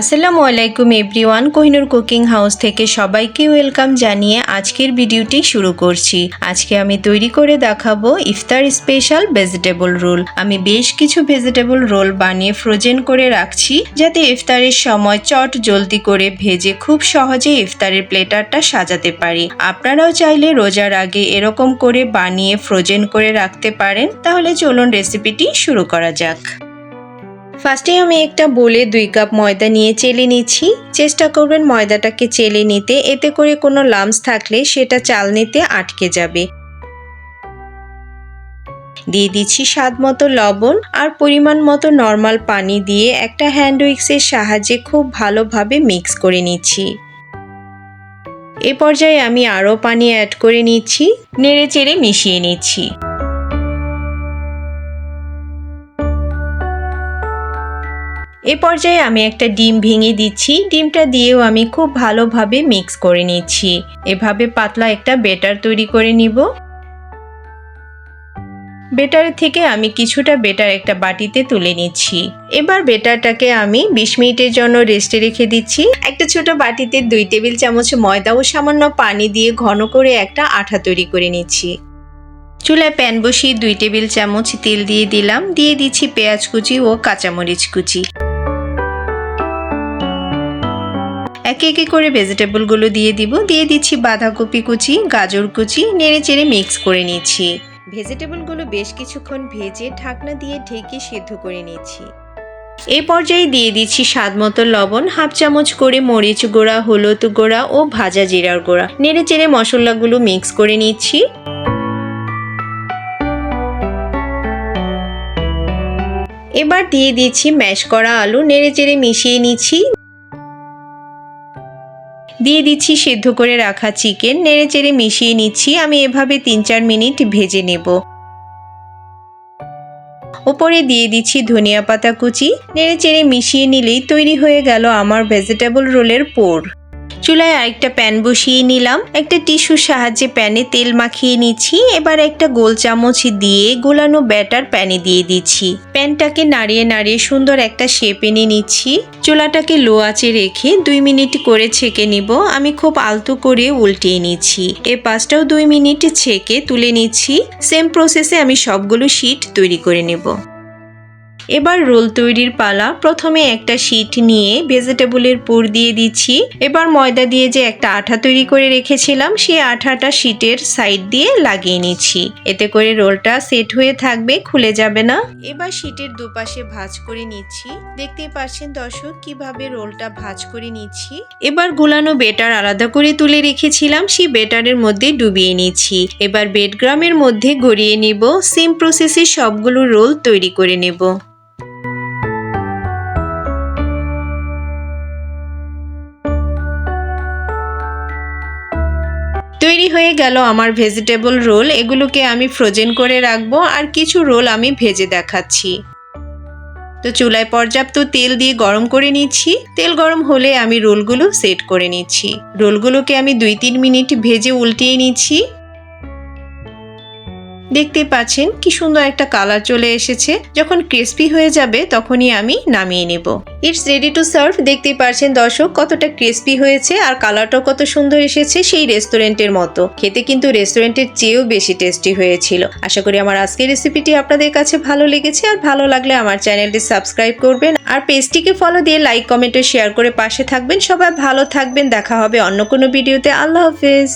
আসসালামু আলাইকুম everyone, Kohinoor cooking house থেকে সবাইকে ওয়েলকাম জানিয়ে আজকের ভিডিওটি শুরু করছি। আজকে আমি তৈরি করে দেখাবো ইফতার স্পেশাল ভেজিটেবল রোল। আমি বেশ কিছু ভেজিটেবল রোল বানিয়ে ফ্রোজেন করে রাখছি, যাতে ইফতারের সময় চট জলদি করে ভেজে খুব সহজে ইফতারের প্লেটারটা সাজাতে পারি। আপনারাও চাইলে রোজার আগে এরকম করে বানিয়ে ফ্রোজেন করে রাখতে পারেন। তাহলে চলুন রেসিপিটি শুরু করা যাক। ফার্স্টে আমি একটা বলে দুই কাপ ময়দা নিয়ে চেলে নিচ্ছি। চেষ্টা করবেন ময়দাটাকে চেলে নিতে। এতে করে কোনো লামস থাকলে সেটা চালনিতে আটকে যাবে। দিয়ে দিচ্ছি স্বাদ মতো লবণ আর পরিমাণ মতো নর্মাল পানি দিয়ে একটা হ্যান্ড উইক্সের সাহায্যে খুব ভালোভাবে মিক্স করে নিচ্ছি। এ পর্যায়ে আমি আরও পানি অ্যাড করে নিচ্ছি। নেড়ে চেড়ে মিশিয়ে নিচ্ছি। এ পর্যায়ে আমি একটা ডিম ভেঙে দিচ্ছি। ডিমটা দিয়েও আমি খুব ভালোভাবে মিক্স করে নিচ্ছি। এভাবে পাতলা একটা বেটার তৈরি করে নিব। বেটারের থেকে আমি কিছুটা বেটার একটা বাটিতে তুলে নিচ্ছি। এবার বেটারটাকে আমি বিশ মিনিটের জন্য রেস্টে রেখে দিচ্ছি। একটা ছোট বাটিতে দুই টেবিল চামচ ময়দা ও সামান্য পানি দিয়ে ঘন করে একটা আঠা তৈরি করে নিচ্ছি। চুলায় প্যান বসিয়ে দুই টেবিল চামচ তেল দিয়ে দিলাম। দিয়ে দিচ্ছি পেঁয়াজ কুচি ও কাঁচামরিচ কুচি। একে একে করে ভেজিটেবলগুলো দিয়ে দিব। দিয়ে দিচ্ছি বাঁধাকপি কুচি, গাজর কুচি, নেড়ে চেড়ে মিক্স করে নিচ্ছি। ভেজিটেবলগুলো বেশ কিছুক্ষণ ভেজে ঢাকনা দিয়ে ঢেকে সেদ্ধ করে নিচ্ছি। এই পর্যায়ে দিয়ে দিচ্ছি স্বাদ মতো লবণ, হাফ চামচ করে মরিচ গুঁড়া, হলুদ গুঁড়া ও ভাজা জিরার গুঁড়া। নেড়ে চেড়ে মশলাগুলো মিক্স করে নিচ্ছি। এবার দিয়ে দিচ্ছি ম্যাশ করা আলু, নেড়ে চেড়ে মিশিয়ে নিচ্ছি। দিয়ে দিচ্ছি সেদ্ধ করে রাখা চিকেন। নেড়ে চেড়ে মিশিয়ে নিচ্ছি। আমি এভাবে তিন চার মিনিট ভেজে নেব। ওপরে দিয়ে দিচ্ছি ধনিয়া পাতা কুচি। নেড়ে চেড়ে মিশিয়ে নিলেই তৈরি হয়ে গেল আমার ভেজিটেবল রোলের পোর চুলায় আরেকটা প্যান বসিয়ে নিলাম। একটা টিস্যুর সাহায্যে প্যানে তেল মাখিয়ে নিচ্ছি। এবার একটা গোল চামচ দিয়ে গোলানো ব্যাটার প্যানে দিয়ে দিচ্ছি। প্যানটাকে নাড়িয়ে নাড়িয়ে সুন্দর একটা শেপ এনে নিচ্ছি। চুলাটাকে লো আঁচে রেখে দুই মিনিট করে ছেঁকে নিব। আমি খুব আলতো করে উল্টিয়ে নিচ্ছি। এ পাঁচটাও দুই মিনিট ছেঁকে তুলে নিচ্ছি। সেম প্রসেসে আমি সবগুলো শিট তৈরি করে নেব। এবার রোল তৈরির পালা। প্রথমে একটা শিট নিয়ে ভেজিটেবলের পুর দিয়ে দিচ্ছি। এবার ময়দা দিয়ে যে একটা আঠা তৈরি করে রেখেছিলাম, সেই আঠাটা শিটের সাইড দিয়ে লাগিয়ে নিচ্ছি। এতে করে রোলটা সেট হয়ে থাকবে, খুলে যাবে না। এবার শিটের দুপাশে ভাঁজ করে নিচ্ছি। দেখতেই পাচ্ছেন দর্শক, কীভাবে রোলটা ভাঁজ করে নিচ্ছি। এবার গুলানো বেটার আলাদা করে তুলে রেখেছিলাম, সেই বেটারের মধ্যে ডুবিয়ে নিচ্ছি। এবার বেডগ্রামের মধ্যে গড়িয়ে নিব। সেম প্রসেসে সবগুলো রোল তৈরি করে নেব। তৈরি হয়ে গেল আমার ভেজিটেবল রোল। এগুলোকে আমি ফ্রোজেন করে রাখব আর কিছু রোল আমি ভেজে দেখাচ্ছি। তো চুলায় পর্যাপ্ত তেল দিয়ে গরম করে নিচ্ছি। তেল গরম হলে আমি রোলগুলো সেট করে নিচ্ছি। রোলগুলোকে আমি দুই তিন মিনিট ভেজে উল্টিয়ে নিচ্ছি। দেখতে পাচ্ছেন কি সুন্দর একটা কালার চলে এসেছে। যখন ক্রিস্পি হয়ে যাবে তখনই আমি নামিয়ে নেব। ইটস রেডি টু সার্ভ দেখতেই পাচ্ছেন দর্শক কতটা ক্রিস্পি হয়েছে আর কালারটাও কত সুন্দর এসেছে সেই রেস্টুরেন্টের মতো। খেতে কিন্তু রেস্টুরেন্টের চেয়েও বেশি টেস্টি হয়েছিল। আশা করি আমার আজকের রেসিপিটি আপনাদের কাছে ভালো লেগেছে আর ভালো লাগলে আমার চ্যানেলটি সাবস্ক্রাইব করবেন আর পেজটিকে ফলো দিয়ে লাইক কমেন্ট শেয়ার করে পাশে থাকবেন। সবাই ভালো থাকবেন। দেখা হবে অন্য কোনো ভিডিওতে আল্লাহ হাফেজ।